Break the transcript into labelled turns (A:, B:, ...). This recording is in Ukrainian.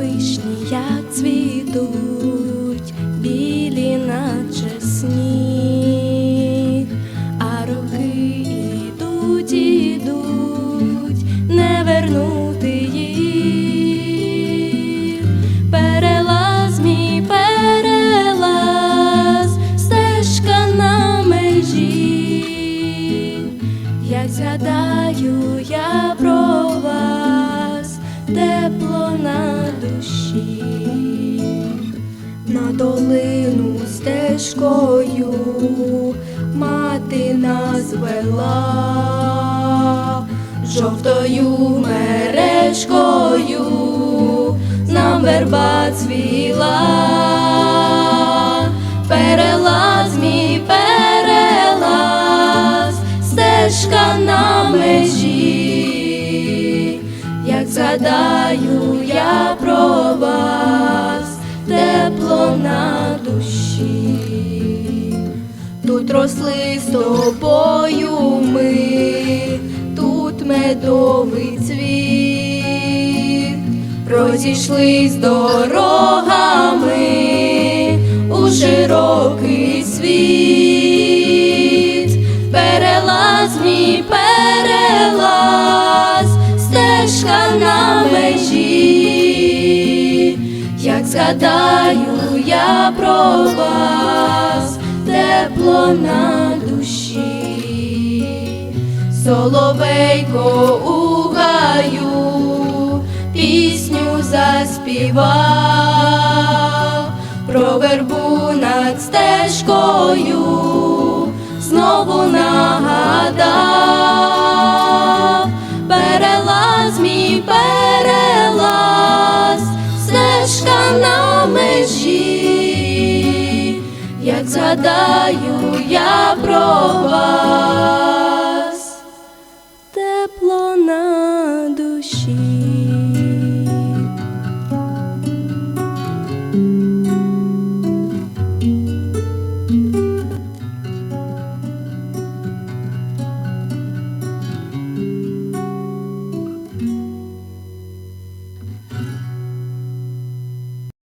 A: вишні, як цвітуть, білі наче сніг, а роки ідуть, ідуть, не вернути їх. Перелаз мій перелаз, стежка на межі. Як згадаю я про вас, тепло на душі, на долину стежкою мати нас вела, жовтою мережкою нам верба цвіла, перелаз мій перелаз, стежка на згадаю я про вас, тепло на душі. Тут росли з тобою ми, тут медовий цвіт, розійшлись дорогами у широкий світ, перелаз мій перелаз, стежка на межі, як згадаю я про вас, тепло на душі, соловейко у гаю, пісню заспівав, про вербу над стежкою, знову нагадав, згадаю я про вас тепло на душі.